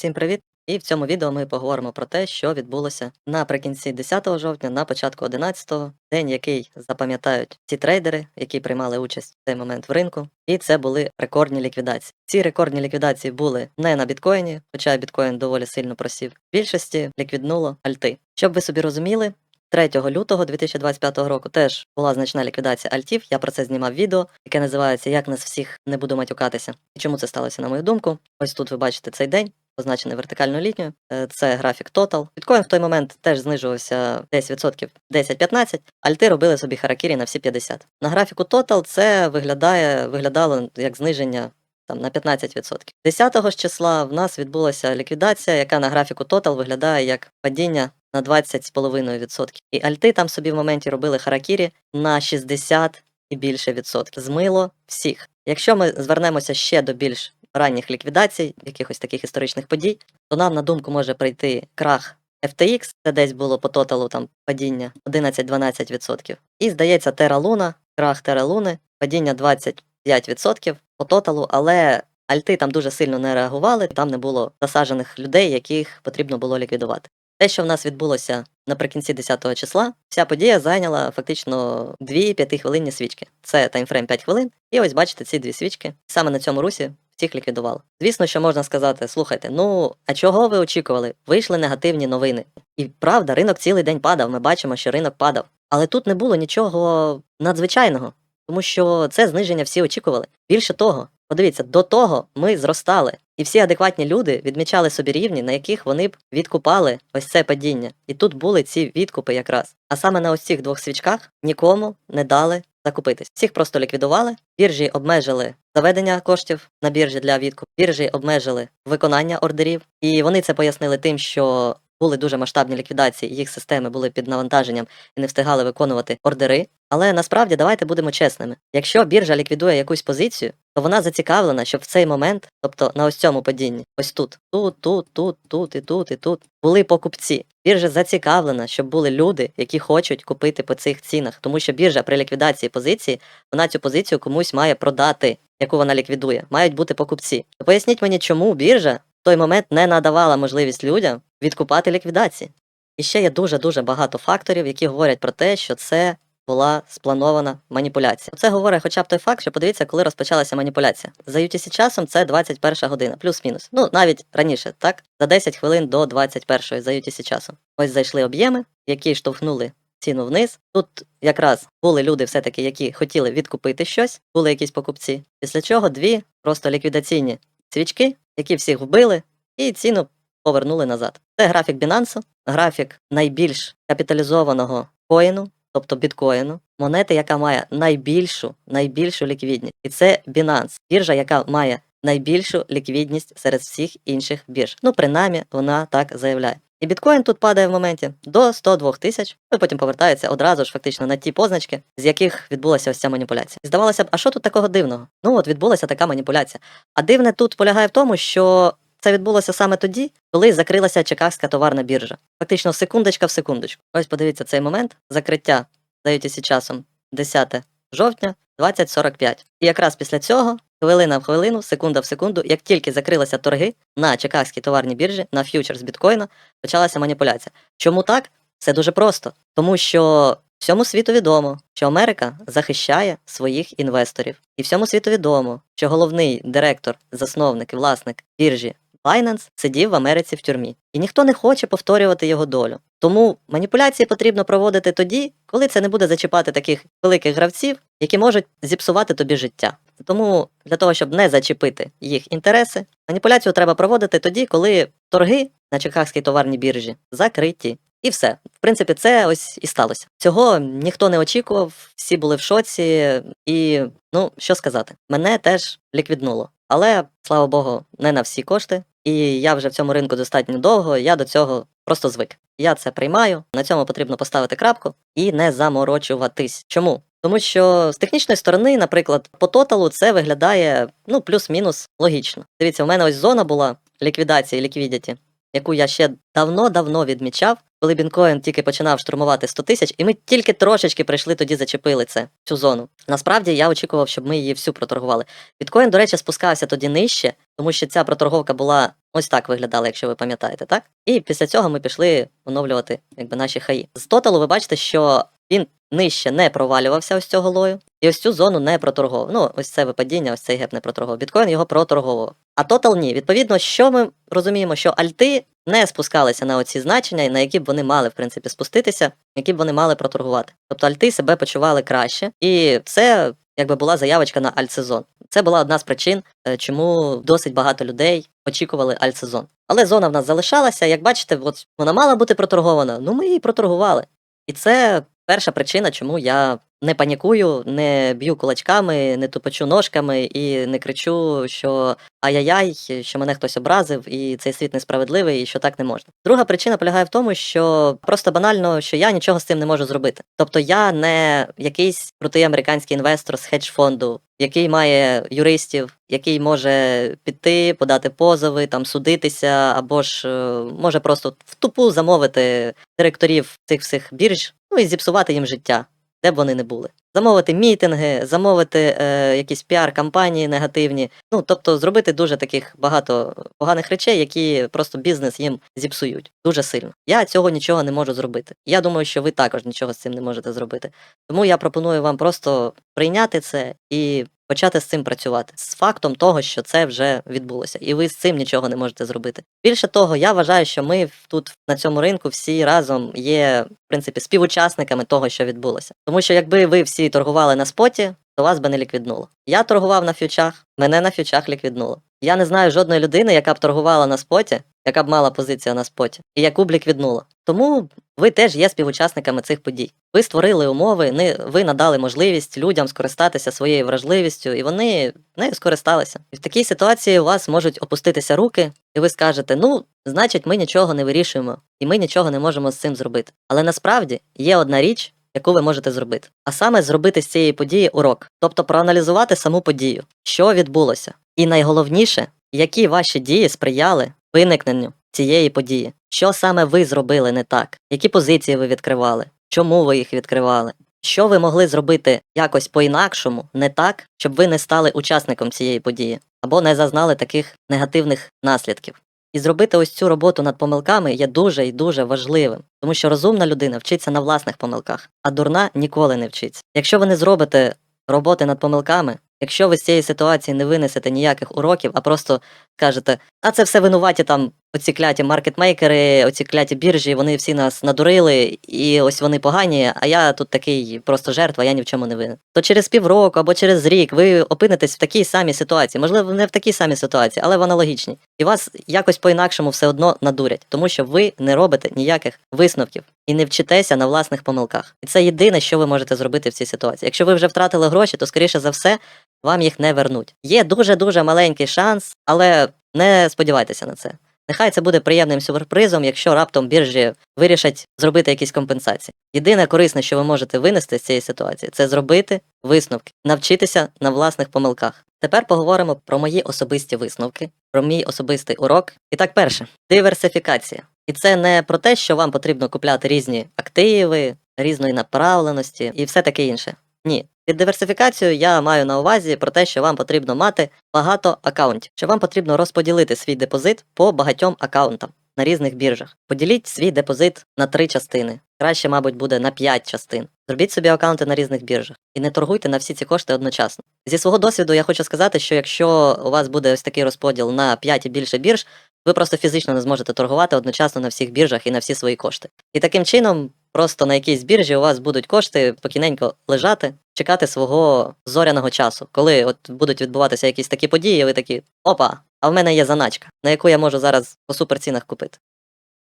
Всім привіт! І в цьому відео ми поговоримо про те, що відбулося наприкінці 10 жовтня, на початку 11-го, день, який запам'ятають ті трейдери, які приймали участь в цей момент в ринку. І це були рекордні ліквідації. Ці рекордні ліквідації були не на біткоїні, хоча біткоін доволі сильно просів. В більшості ліквіднуло альти. Щоб ви собі розуміли. 3 лютого 2025 року теж була значна ліквідація альтів. Я про це знімав відео, яке називається Як нас всіх не буду матюкатися. І чому це сталося, на мою думку? Ось тут ви бачите цей день, позначений вертикальною лінією. Е, Це графік Total. Біткоін в той момент теж знижувався 10%, 10-15, альти робили собі харакірі на всі 50. На графіку Total це виглядає, виглядало як зниження. Там на 15%. 10 ж числа в нас відбулася ліквідація, яка на графіку Total виглядає як падіння на 20,5%. І альти там собі в моменті робили харакірі на 60 і більше відсотків. Змило всіх. Якщо ми звернемося ще до більш ранніх ліквідацій, якихось таких історичних подій, то нам на думку може прийти крах FTX, це десь було по тоталу там падіння 11-12%. І здається, Terra Luna, крах Terra Luna, падіння 25% по тоталу, але альти там дуже сильно не реагували, там не було засаджених людей, яких потрібно було ліквідувати. Те, що в нас відбулося наприкінці 10-го числа, вся подія зайняла фактично 2 5-хвилинні свічки. Це таймфрейм 5 хвилин, і ось бачите ці дві свічки. Саме на цьому русі всіх ліквідували. Звісно, що можна сказати: слухайте, ну а чого ви очікували? Вийшли негативні новини. І правда, ринок цілий день падав. Ми бачимо, що ринок падав. Але тут не було нічого надзвичайного, тому що це зниження всі очікували. Більше того, подивіться, до того ми зростали. І всі адекватні люди відмічали собі рівні, на яких вони б відкупали ось це падіння. І тут були ці відкупи якраз. А саме на ось цих двох свічках нікому не дали закупитись. Всіх просто ліквідували, біржі обмежили заведення коштів на біржі для відкупу, біржі обмежили виконання ордерів, і вони це пояснили тим, що були дуже масштабні ліквідації, їх системи були під навантаженням і не встигали виконувати ордери. Але насправді давайте будемо чесними. Якщо біржа ліквідує якусь позицію, то вона зацікавлена, щоб в цей момент, тобто на ось цьому падінні, ось тут, тут, тут, тут, тут і тут, і тут, були покупці. Біржа зацікавлена, щоб були люди, які хочуть купити по цих цінах, тому що біржа при ліквідації позиції, вона цю позицію комусь має продати, яку вона ліквідує. Мають бути покупці. То поясніть мені, чому біржа той момент не надавала можливість людям відкупати ліквідації. І ще є дуже дуже багато факторів, які говорять про те, що це була спланована маніпуляція. Це говорить хоча б той факт, що подивіться, коли розпочалася маніпуляція. За UTC часом це 21 година, плюс-мінус. Ну навіть раніше, так? За 10 хвилин до 21 за UTC часом. Ось зайшли об'єми, які штовхнули ціну вниз. Тут якраз були люди, все-таки, які хотіли відкупити щось, були якісь покупці. Після чого дві просто ліквідаційні свічки, які всіх вбили, і ціну повернули назад. Це графік Binance, графік найбільш капіталізованого коїну тобто біткоїну, монети, яка має найбільшу найбільшу ліквідність. І це Binance, біржа, яка має найбільшу ліквідність серед всіх інших бірж. Ну, принаймні, вона так заявляє. І біткоін тут падає в моменті до 102 тисяч, і потім повертається одразу ж фактично на ті позначки, з яких відбулася ось ця маніпуляція. І здавалося б, а що тут такого дивного? Ну от відбулася така маніпуляція. А дивне тут полягає в тому, що це відбулося саме тоді, коли закрилася Чикагська товарна біржа. Фактично, секундочка в секундочку. Ось подивіться цей момент. Закриття даєтеся часом 10 жовтня 2045. І якраз після цього, хвилина в хвилину, секунда в секунду, як тільки закрилися торги на Чикагській товарній біржі, на ф'ючерс біткоїна, почалася маніпуляція. Чому так? Все дуже просто. Тому що всьому світу відомо, що Америка захищає своїх інвесторів. І всьому світу відомо, що головний директор, засновник і власник біржі Binance сидів в Америці в тюрмі, і ніхто не хоче повторювати його долю. Тому маніпуляції потрібно проводити тоді, коли це не буде зачіпати таких великих гравців, які можуть зіпсувати тобі життя. Тому для того, щоб не зачепити їх інтереси, маніпуляцію треба проводити тоді, коли торги на Чикагській товарній біржі закриті. І все. В принципі, це ось і сталося. Цього ніхто не очікував, всі були в шоці, і ну що сказати, мене теж ліквіднуло. Але слава Богу, не на всі кошти. І я вже в цьому ринку достатньо довго, я до цього просто звик. Я це приймаю, на цьому потрібно поставити крапку і не заморочуватись. Чому? Тому що з технічної сторони, наприклад, по тоталу це виглядає ну плюс-мінус логічно. Дивіться, у мене ось зона була ліквідації ліквідіті, яку я ще давно-давно відмічав, коли біткоін тільки починав штурмувати 100 тисяч, і ми тільки трошечки прийшли тоді зачепили це, цю зону. Насправді я очікував, щоб ми її всю проторгували. Біткоін, до речі, спускався тоді нижче, тому що ця проторговка була ось так виглядала, якщо ви пам'ятаєте, так? І після цього ми пішли оновлювати якби, наші хаї. З тоталу ви бачите, що він нижче не провалювався ось цього лою, і ось цю зону не проторговував. Ну, ось це випадіння, ось цей геп не проторговував. Біткоін його проторговував. А тотал ні. Відповідно, що ми розуміємо, що альти не спускалися на оці значення, на які б вони мали, в принципі, спуститися, які б вони мали проторгувати. Тобто альти себе почували краще, і це якби була заявочка на альтсезон. Це була одна з причин, е, чому досить багато людей очікували альтсезон. Але зона в нас залишалася. Як бачите, от вона мала бути проторгована. Ну ми її проторгували. І це перша причина, чому я не панікую, не б'ю кулачками, не тупочу ножками і не кричу, що ай-яй-яй, що мене хтось образив, і цей світ несправедливий, і що так не можна. Друга причина полягає в тому, що просто банально, що я нічого з цим не можу зробити. Тобто я не якийсь крутий американський інвестор з хедж-фонду, який має юристів, який може піти, подати позови, там судитися, або ж е, може просто в тупу замовити директорів цих всіх бірж, ну і зіпсувати їм життя, де б вони не були. Замовити мітинги, замовити е, якісь піар-кампанії негативні. Ну тобто зробити дуже таких багато поганих речей, які просто бізнес їм зіпсують дуже сильно. Я цього нічого не можу зробити. Я думаю, що ви також нічого з цим не можете зробити. Тому я пропоную вам просто прийняти це і почати з цим працювати з фактом того, що це вже відбулося, і ви з цим нічого не можете зробити. Більше того, я вважаю, що ми тут на цьому ринку всі разом є в принципі співучасниками того, що відбулося. Тому що якби ви всі торгували на споті, то вас би не ліквіднуло. Я торгував на фьючах, мене на фьючах ліквіднуло. Я не знаю жодної людини, яка б торгувала на споті, яка б мала позицію на споті, і яку б ліквіднула. Тому ви теж є співучасниками цих подій. Ви створили умови, ви надали можливість людям скористатися своєю вражливістю, і вони нею скористалися. І в такій ситуації у вас можуть опуститися руки, і ви скажете: ну, значить, ми нічого не вирішуємо, і ми нічого не можемо з цим зробити. Але насправді є одна річ. Яку ви можете зробити, а саме зробити з цієї події урок, тобто проаналізувати саму подію, що відбулося, і найголовніше, які ваші дії сприяли виникненню цієї події, що саме ви зробили не так, які позиції ви відкривали, чому ви їх відкривали, що ви могли зробити якось по-інакшому, не так, щоб ви не стали учасником цієї події, або не зазнали таких негативних наслідків. І зробити ось цю роботу над помилками є дуже і дуже важливим, тому що розумна людина вчиться на власних помилках, а дурна ніколи не вчиться. Якщо ви не зробите роботи над помилками, якщо ви з цієї ситуації не винесете ніяких уроків, а просто скажете, а це все винуваті там оці кляті маркетмейкери, оці кляті біржі, вони всі нас надурили, і ось вони погані, а я тут такий просто жертва, я ні в чому не винен. То через півроку або через рік ви опинитесь в такій самій ситуації, можливо, не в такій самій ситуації, але в аналогічній. І вас якось по-інакшому все одно надурять, тому що ви не робите ніяких висновків і не вчитеся на власних помилках. І це єдине, що ви можете зробити в цій ситуації. Якщо ви вже втратили гроші, то скоріше за все вам їх не вернуть. Є дуже дуже маленький шанс, але не сподівайтеся на це. Нехай це буде приємним сюрпризом, якщо раптом біржі вирішать зробити якісь компенсації. Єдине корисне, що ви можете винести з цієї ситуації, це зробити висновки, навчитися на власних помилках. Тепер поговоримо про мої особисті висновки, про мій особистий урок. І так, перше, диверсифікація. І це не про те, що вам потрібно купляти різні активи, різної направленості і все таке інше. Ні. Під диверсифікацією я маю на увазі про те, що вам потрібно мати багато акаунтів, що вам потрібно розподілити свій депозит по багатьом акаунтам на різних біржах. Поділіть свій депозит на три частини. Краще, мабуть, буде на п'ять частин. Зробіть собі акаунти на різних біржах і не торгуйте на всі ці кошти одночасно. Зі свого досвіду я хочу сказати, що якщо у вас буде ось такий розподіл на 5 і більше бірж, ви просто фізично не зможете торгувати одночасно на всіх біржах і на всі свої кошти. І таким чином, просто на якійсь біржі у вас будуть кошти спокійненько лежати, чекати свого зоряного часу, коли от будуть відбуватися якісь такі події, ви такі опа, а в мене є заначка, на яку я можу зараз по суперцінах купити.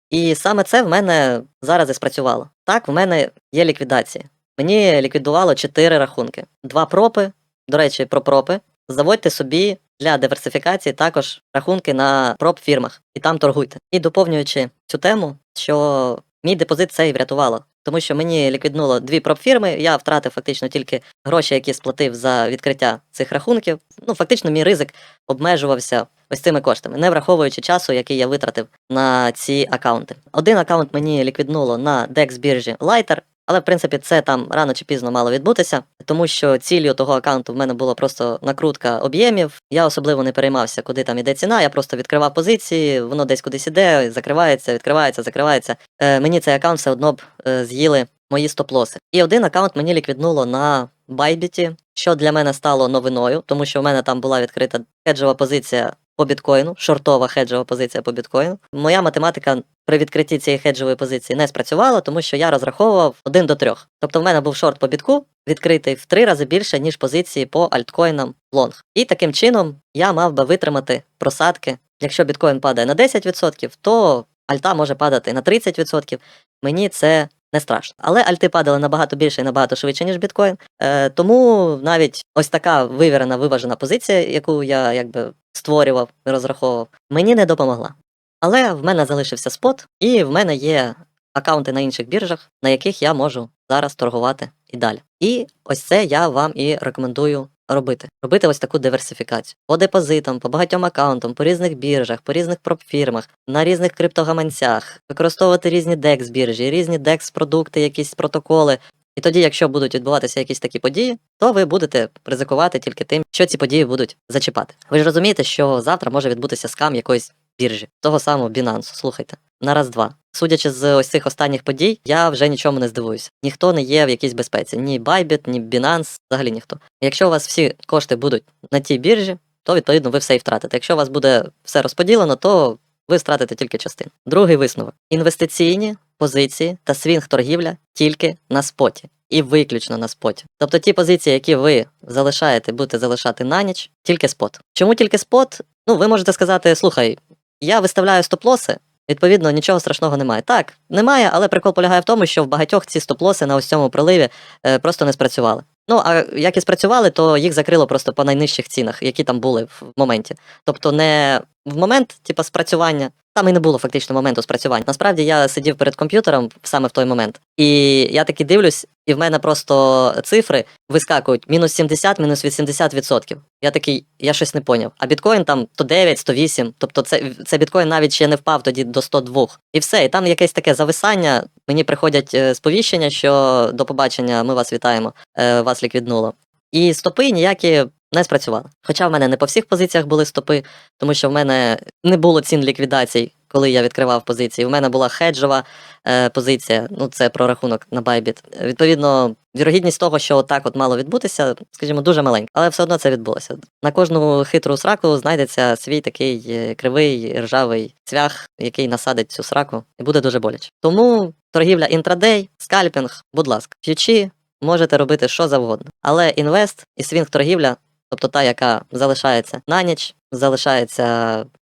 І саме це в мене зараз і спрацювало. Так, в мене є ліквідація. Мені ліквідувало 4 рахунки. Два пропи, до речі, про пропи. Заводьте собі для диверсифікації також рахунки на проп фірмах і там торгуйте. І доповнюючи цю тему, що мій депозит це і врятувало. тому що мені ліквіднуло дві пропфірми, я втратив фактично тільки гроші, які сплатив за відкриття цих рахунків. Ну, фактично, мій ризик обмежувався ось цими коштами, не враховуючи часу, який я витратив на ці акаунти. Один акаунт мені ліквіднуло на DEX біржі Lighter, але в принципі це там рано чи пізно мало відбутися, тому що ціллю того акаунту в мене була просто накрутка об'ємів. Я особливо не переймався, куди там іде ціна. Я просто відкривав позиції, воно десь кудись іде, закривається, відкривається, закривається. Е, мені цей акаунт все одно б е, з'їли мої стоп-лоси. І один акаунт мені ліквіднуло на Bybit, що для мене стало новиною, тому що в мене там була відкрита хеджова позиція по біткоїну, шортова хеджова позиція по біткоїну. Моя математика при відкритті цієї хеджової позиції не спрацювала, тому що я розраховував 1 до 3. Тобто в мене був шорт по бітку, відкритий в 3 рази більше, ніж позиції по альткоїнам лонг. І таким чином я мав би витримати просадки. Якщо біткоін падає на 10%, то альта може падати на 30%. Мені це не страшно. Але альти падали набагато більше і набагато швидше, ніж біткоін. Е, тому навіть ось така вивірена, виважена позиція, яку я якби створював і розраховував, мені не допомогла. Але в мене залишився спот, і в мене є акаунти на інших біржах, на яких я можу зараз торгувати і далі. І ось це я вам і рекомендую робити. Робити ось таку диверсифікацію по депозитам, по багатьом акаунтам, по різних біржах, по різних пропфірмах, на різних криптогаманцях, використовувати різні DEX біржі, різні DEX продукти, якісь протоколи. І тоді, якщо будуть відбуватися якісь такі події, то ви будете ризикувати тільки тим, що ці події будуть зачіпати. Ви ж розумієте, що завтра може відбутися скам якоїсь біржі, того самого Binance. Слухайте, на раз-два. Судячи з ось цих останніх подій, я вже нічому не здивуюся. Ніхто не є в якійсь безпеці. Ні Bybit, ні Binance, взагалі ніхто. Якщо у вас всі кошти будуть на тій біржі, то відповідно ви все і втратите. Якщо у вас буде все розподілено, то ви стратите тільки частину. Другий висновок: інвестиційні позиції та свінг торгівля тільки на споті. І виключно на споті. Тобто ті позиції, які ви залишаєте, будете залишати на ніч, тільки спот. Чому тільки спот? Ну, ви можете сказати, слухай, я виставляю стоп-лоси, відповідно, нічого страшного немає. Так, немає, але прикол полягає в тому, що в багатьох ці стоп-лоси на ось цьому проливі е, просто не спрацювали. Ну, а як і спрацювали, то їх закрило просто по найнижчих цінах, які там були в моменті. Тобто, не в момент, типу, спрацювання, там і не було фактично моменту спрацювання. Насправді я сидів перед комп'ютером саме в той момент, і я таки дивлюсь, і в мене просто цифри вискакують мінус 70, мінус 80%. Я такий, я щось не поняв. А біткоін там 109, 108, тобто це, це біткоін навіть ще не впав тоді до 102. І все, і там якесь таке зависання. Мені приходять е, сповіщення, що до побачення, ми вас вітаємо, е, вас ліквіднуло. І стопи ніякі не спрацювали. Хоча в мене не по всіх позиціях були стопи, тому що в мене не було цін ліквідацій, коли я відкривав позиції. У мене була хеджова е, позиція, ну це прорахунок на Bybit. Відповідно, вірогідність того, що так от мало відбутися, скажімо, дуже маленька, але все одно це відбулося. На кожну хитру сраку знайдеться свій такий е, кривий ржавий цвях, який насадить цю сраку, і буде дуже боляче. Тому торгівля інтрадей, скальпінг, будь ласка, ф'ючі можете робити що завгодно. Але інвест і свінг торгівля, тобто та, яка залишається на ніч, залишається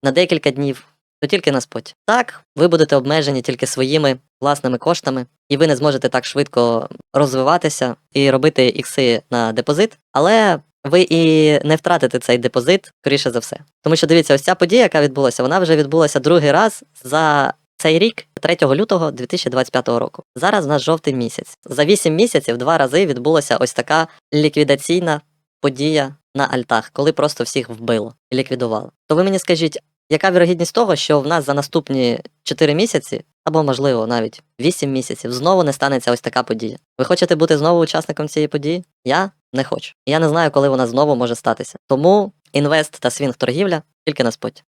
на декілька днів, то тільки на споті. Так, ви будете обмежені тільки своїми власними коштами, і ви не зможете так швидко розвиватися і робити ікси на депозит, але ви і не втратите цей депозит, скоріше за все. Тому що дивіться, ось ця подія, яка відбулася, вона вже відбулася другий раз за цей рік, 3 лютого 2025 року. Зараз в нас жовтий місяць. За 8 місяців два рази відбулася ось така ліквідаційна подія на альтах, коли просто всіх вбило і ліквідувало. То ви мені скажіть, яка вірогідність того, що в нас за наступні 4 місяці, або, можливо, навіть 8 місяців, знову не станеться ось така подія? Ви хочете бути знову учасником цієї події? Я не хочу. Я не знаю, коли вона знову може статися. Тому інвест та свінг торгівля тільки на споті.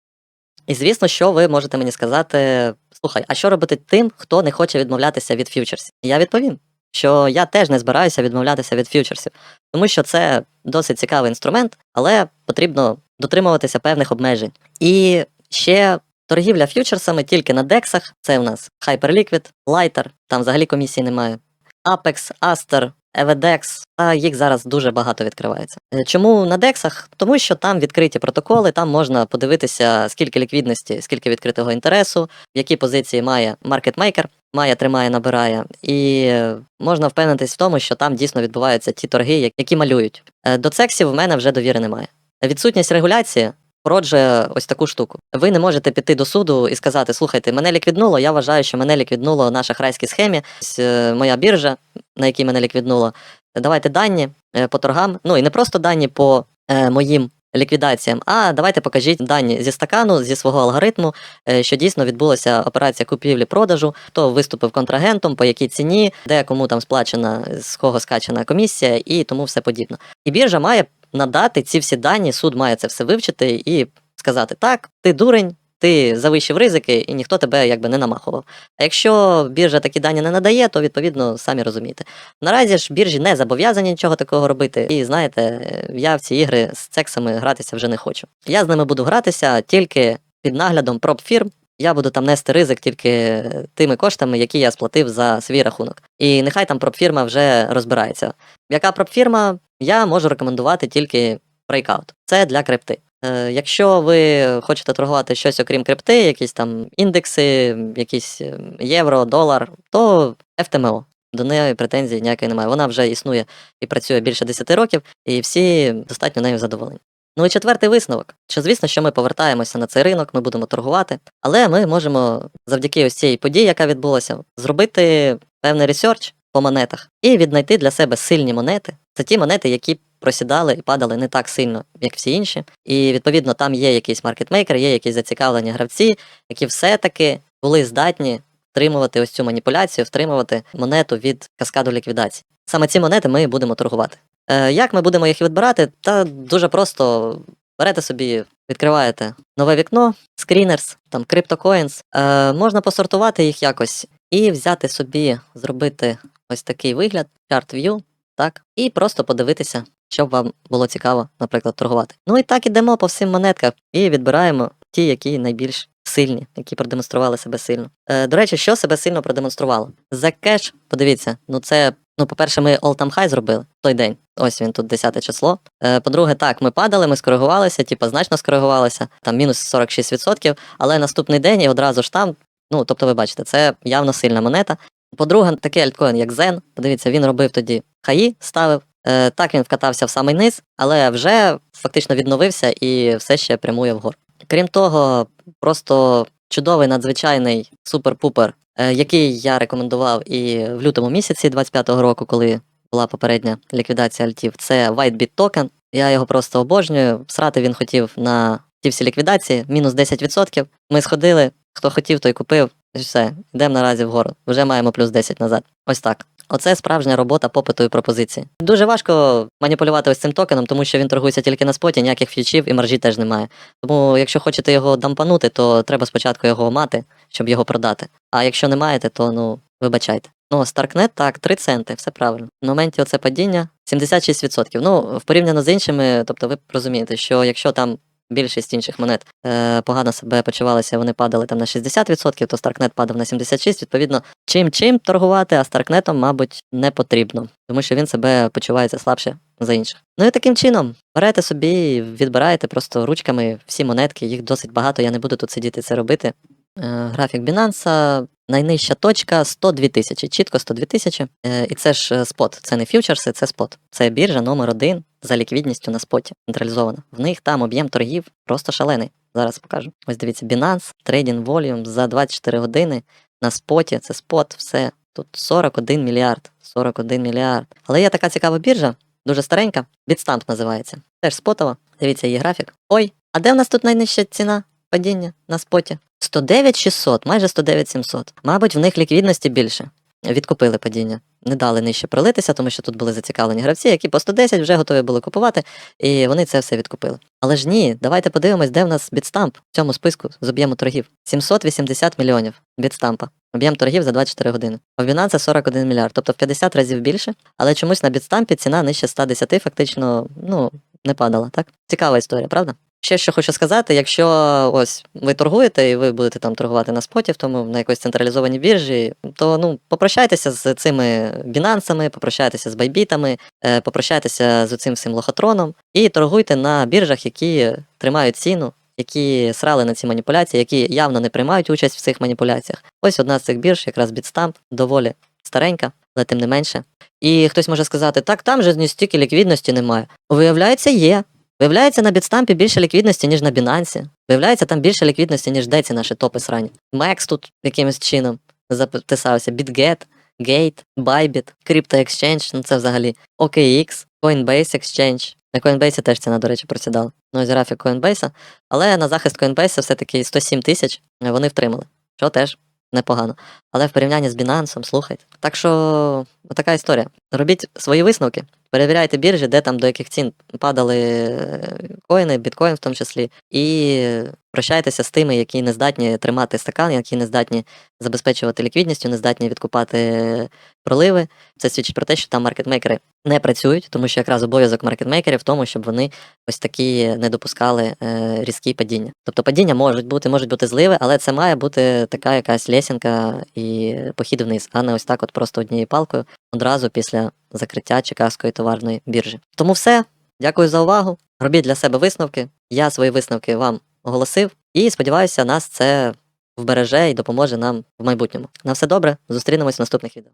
І звісно, що ви можете мені сказати: слухай, а що робити тим, хто не хоче відмовлятися від фьючерсів? Я відповім, що я теж не збираюся відмовлятися від фьючерсів, тому що це досить цікавий інструмент, але потрібно дотримуватися певних обмежень. І ще торгівля фьючерсами тільки на дексах. Це у нас Hyperliquid, Lighter, там взагалі комісії немає. Apex, Aster, EVDEX, та їх зараз дуже багато відкривається. Е, Чому на дексах? Тому що там відкриті протоколи, там можна подивитися, скільки ліквідності, скільки відкритого інтересу, які позиції має маркетмейкер, має, тримає, набирає, і е, можна впевнитись в тому, що там дійсно відбуваються ті торги, які малюють. Е, До цексів в мене вже довіри немає. Відсутність регуляції породжує ось таку штуку. Ви не можете піти до суду і сказати: слухайте, мене ліквіднуло. Я вважаю, що мене ліквіднуло на шахрайській схемі. Е, моя біржа, на якій мене ліквіднуло. Давайте дані по торгам. Ну і не просто дані по моїм ліквідаціям, а давайте покажіть дані зі стакану, зі свого алгоритму, е, що дійсно відбулася операція купівлі-продажу, хто виступив контрагентом, по якій ціні, де кому там сплачена, з кого скачена комісія і тому все подібне. І біржа має надати ці всі дані, суд має це все вивчити і сказати: так, ти дурень, ти завищив ризики, і ніхто тебе якби не намахував. А якщо біржа такі дані не надає, то відповідно самі розумієте. Наразі ж біржі не зобов'язані нічого такого робити. І знаєте, я в ці ігри з цексами гратися вже не хочу. Я з ними буду гратися тільки під наглядом проб-фірм. Я буду там нести ризик тільки тими коштами, які я сплатив за свій рахунок. І нехай там проб-фірма вже розбирається. Яка проб-фірма, я можу рекомендувати тільки Breakout. Це для крипти. Е, Якщо ви хочете торгувати щось окрім крипти, якісь там індекси, якісь е, євро, долар, то FTMO. До неї претензій ніякої немає. Вона вже існує і працює більше 10 років, і всі достатньо нею задоволені. Ну і четвертий висновок. Що звісно, що ми повертаємося на цей ринок, ми будемо торгувати, але ми можемо завдяки ось цій події, яка відбулася, зробити певний ресерч по монетах і віднайти для себе сильні монети. Це ті монети, які просідали і падали не так сильно, як всі інші. І відповідно там є якийсь маркетмейкер, є якісь зацікавлені гравці, які все-таки були здатні втримувати ось цю маніпуляцію, втримувати монету від каскаду ліквідації. Саме ці монети ми будемо торгувати. Е, як ми будемо їх відбирати? Та дуже просто берете собі, відкриваєте нове вікно, скрінерс, там CryptoCoins. Е, можна посортувати їх якось і взяти собі, зробити ось такий вигляд, chart view, так, і просто подивитися, щоб вам було цікаво, наприклад, торгувати. Ну і так ідемо по всім монеткам і відбираємо ті, які найбільш сильні, які продемонстрували себе сильно. Е, до речі, що себе сильно продемонструвало? Zcash, подивіться, ну це. Ну, по-перше, ми all-time high зробили той день. Ось він тут 10 число. Е, по-друге, так, ми падали, ми скоригувалися, типу, значно скоригувалися, там мінус 46%, але наступний день і одразу ж там, ну, тобто, ви бачите, це явно сильна монета. По-друге, такий альткоін, як Zen, подивіться, він робив тоді хаї, ставив. Е, так він вкатався в самий низ, але вже фактично відновився і все ще прямує вгору. Крім того, просто чудовий, надзвичайний супер-пупер, е, який я рекомендував і в лютому місяці 25-го року, коли була попередня ліквідація альтів, це WhiteBit токен. Я його просто обожнюю. Срати він хотів на ті всі ліквідації, мінус 10%. Ми сходили, хто хотів, той купив. І все, йдемо наразі вгору. Вже маємо плюс 10 назад. Ось так. Оце справжня робота попиту і пропозиції. Дуже важко маніпулювати ось цим токеном, тому що він торгується тільки на споті, ніяких фьючів і маржі теж немає. Тому, якщо хочете його дампанути, то треба спочатку його мати, щоб його продати. А якщо не маєте, то ну вибачайте. Ну, Starknet, так, 3 центи, все правильно. В моменті оце падіння 76%. Ну, в порівняно з іншими, тобто ви розумієте, що якщо там більшість інших монет е, погано себе почувалися, вони падали там на 60%, то Starknet падав на 76%. Відповідно, чим чим торгувати, а Старкнетом, мабуть, не потрібно, тому що він себе почувається слабше за інших. Ну і таким чином берете собі, відбираєте просто ручками всі монетки, їх досить багато, я не буду тут сидіти це робити. Е, графік Binance, найнижча точка 102 тисячі, чітко 102 тисячі. Е, і це ж е, спот, це не фьючерси, це спот. Це біржа номер один за ліквідністю на споті, централізована. В них там об'єм торгів просто шалений. Зараз покажу. Ось дивіться, Binance, Trading Volume за 24 години на споті, це спот, все. Тут 41 мільярд. 41 мільярд. Але є така цікава біржа, дуже старенька, Bitstamp називається. Теж спотова. Дивіться її графік. Ой, а де в нас тут найнижча ціна падіння на споті? 109 600, майже 109 700. Мабуть, в них ліквідності більше. Відкупили падіння. Не дали нижче пролитися, тому що тут були зацікавлені гравці, які по 110 вже готові були купувати, і вони це все відкупили. Але ж ні, давайте подивимось, де в нас бітстамп в цьому списку з об'єму торгів. 780 мільйонів бітстампа. Об'єм торгів за 24 години. У Binance 41 мільярд, тобто в 50 разів більше, але чомусь на бітстампі ціна нижче 110 фактично ну, не падала, так? Цікава історія, правда? Ще що хочу сказати, якщо ось ви торгуєте і ви будете там торгувати на споті, в тому на якоїсь централізованій біржі, то ну попрощайтеся з цими бінансами, попрощайтеся з байбітами, е, попрощайтеся з цим всім лохотроном і торгуйте на біржах, які тримають ціну, які срали на ці маніпуляції, які явно не приймають участь в цих маніпуляціях. Ось одна з цих бірж, якраз Bitstamp, доволі старенька, але тим не менше. І хтось може сказати, так там же стільки ліквідності немає. Виявляється, є. Виявляється, на бітстампі більше ліквідності, ніж на Binance. Виявляється, там більше ліквідності, ніж де ці наші топи срані. Мекс тут якимось чином записався. BitGet, Gate, Bybit, Crypto Exchange, ну це взагалі OKX, Coinbase Exchange. На Coinbase теж ціна, до речі, просідала. Ну, ось графік Coinbase. Але на захист Coinbase все-таки 107 тисяч вони втримали, що теж непогано. Але в порівнянні з Binance, слухайте. Так що така історія. Робіть свої висновки, перевіряйте біржі, де там до яких цін падали е, коїни, біткоін в тому числі, і прощайтеся з тими, які не здатні тримати стакан, які не здатні забезпечувати ліквідністю, не здатні відкупати проливи. Це свідчить про те, що там маркетмейкери не працюють, тому що якраз обов'язок маркетмейкерів в тому, щоб вони ось такі не допускали е, різкі падіння. Тобто падіння можуть бути, можуть бути зливи, але це має бути така якась лесінка і похід вниз, а не ось так, от просто однією палкою одразу після закриття Чикагської товарної біржі. Тому все. Дякую за увагу. Робіть для себе висновки. Я свої висновки вам оголосив, і сподіваюся, нас це вбереже і допоможе нам в майбутньому. На все добре, зустрінемось в наступних відео.